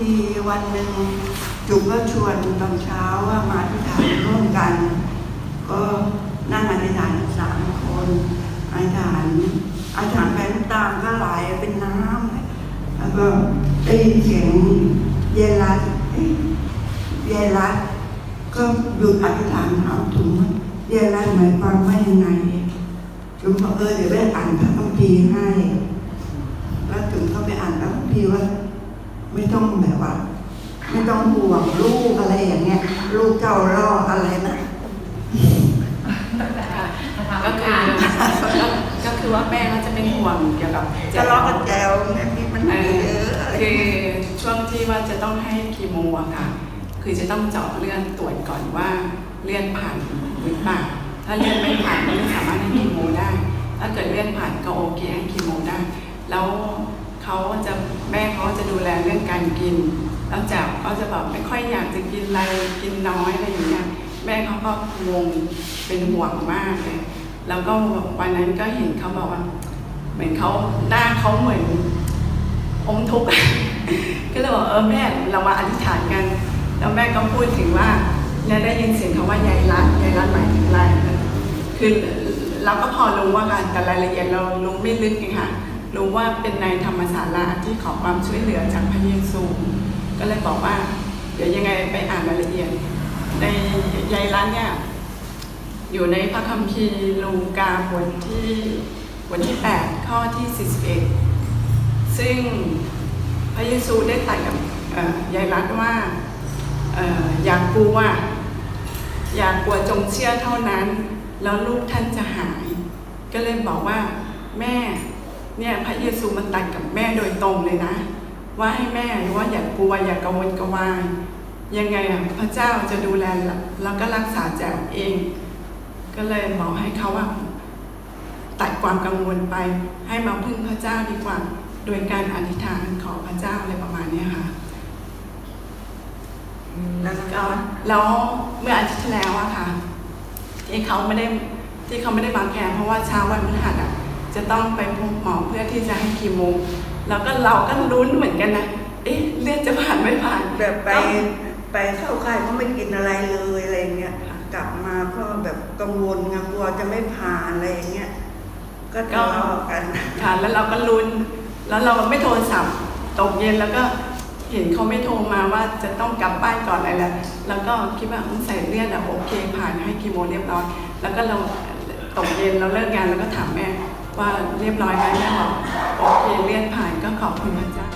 มีวันหนึ่งจุ๋มก็ชวนตอนเช้าว่ามาที่ฐานร่วมกัน ก็นั่งอธิษฐานสามคนอธิษฐานอธิษฐานไปน้ำตามก็ไหลเป็นน้ำแล้วก็ได้ยินเสียงเยนรัดเยนรัดก็หยุดอธิษฐานถาถุงเยนรัดหมายความว่ายังไงถุงบอกเออเดี๋ยวไปอ่านพระคัมภีร์ให้ แล้วถึงเขาไปอ่านพระคัมภีร์ว่า ไม่ต้องแบบว่า ไม่ต้องห่วงลูกอะไรอย่างเงี้ย ลูกเจ้าล่ออะไรนะก็คือก็คือว่าแม่ก็จะเป็นห่วงเกี่ยวกับจะล้อกับแจวแม่พี่มันเอเยออะอะไรคือช่วงที่ว่าจะต้องให้คีโมอะค่ะ คือจะต้องเจาะเลือดตรวจก่อนว่าเลือดผ่านหรือเปล่าถ้าเลือดไม่ผ่านก็ไม่สามารถให้คีโมได้ ถ้าเกิดเลือดผ่านก็โอเคให้คีโมได้ แล้วเขาจะแม่ เขาจะดูแลเรื่องการกินแล้วจะเขาจะแบบไม่ค่อยอยากจะกินอะไรกินน้อยอะไรอย่างเงี้ยแม่เขาก็งงเป็นห่วงมากเลยแล้วก็วันนั้นก็เห็นเขาบอกว่า เหมือนเขาหน้าเขาเหมือนอมทุกข์ก็เลยบอกเออแม่เรามาอธิษฐานกัน แล้วแม่ก็พูดถึงว่าเนี่ยได้ยินเสียงคำว่ายายรัดยายรัดหมายถึงอะไรคือเราก็พอรู้ว่ากันแต่รายละเอียดเรารู้ไม่ลึกไงค่ะ รู้ว่าเป็นในธรรมศาลาที่ขอความช่วยเหลือจากพระเยซู ก็เลยบอกว่า เดี๋ยวยังไงไปอ่านรายละเอียด ในยายรัดเนี่ยอยู่ในพระคัมภีร์ลูกาบทที่บทที่ 8 ข้อที่ 41 ซึ่งพระเยซูได้ตรัสกับยายรัตว่าเอ่ออย่ากลัวอย่ากลัวจงเชื่อเท่านั้น แล้วลูกท่านจะหาย ก็เลยบอกว่าแม่ เนี่ยพระเยซูมันตรัสกับแม่โดยตรงเลยนะ ว่าให้แม่ว่าอย่ากลัวอย่ากระวนกระวาย ยังไงอะพระเจ้าจะดูแลแล้วก็รักษาแจวเอง ก็เลยบอกให้เขาว่าตัดความกังวลไป ให้มาพึ่งพระเจ้าดีกว่า โดยการอธิษฐานขอพระเจ้าอะไรประมาณเนี้ยค่ะแล้วก็ก็แล้วเมื่ออาทิตย์ที่แล้วอะค่ะที่เขาไม่ได้ที่เขาไม่ได้วางแผนเพราะว่าเช้าวันพฤหัสอะ จะต้องไปพบหมอเพื่อที่จะให้คีโมแล้วก็เราก็ลุ้นเหมือนกันนะ เอ๊ะเลือดจะผ่านไม่ผ่าน แบบไปไปเข้าค่ายก็ไม่กินอะไรเลยอะไรเงี้ยกลับมาก็แบบกังวลไงกลัวจะไม่ผ่านอะไรอย่างเงี้ยก็ทะเลาะกันค่ะแล้วเราก็ลุ้น แล้วเราไม่โทรศัพท์ตกเย็นแล้วก็เห็นเขาไม่โทรมาว่าจะต้องกลับบ้านก่อนอะไรแล้วแล้วก็คิดว่าอืมใส่เลือดอะโอเคผ่านให้คีโมเรียบร้อย แล้วก็เราตกเย็นเราเลิกงานแล้วก็ถามแม่ ว่าเรียบร้อยไหมแม่บอกโอเคเลือนผ่านก็ขอบคุณพระเจ้า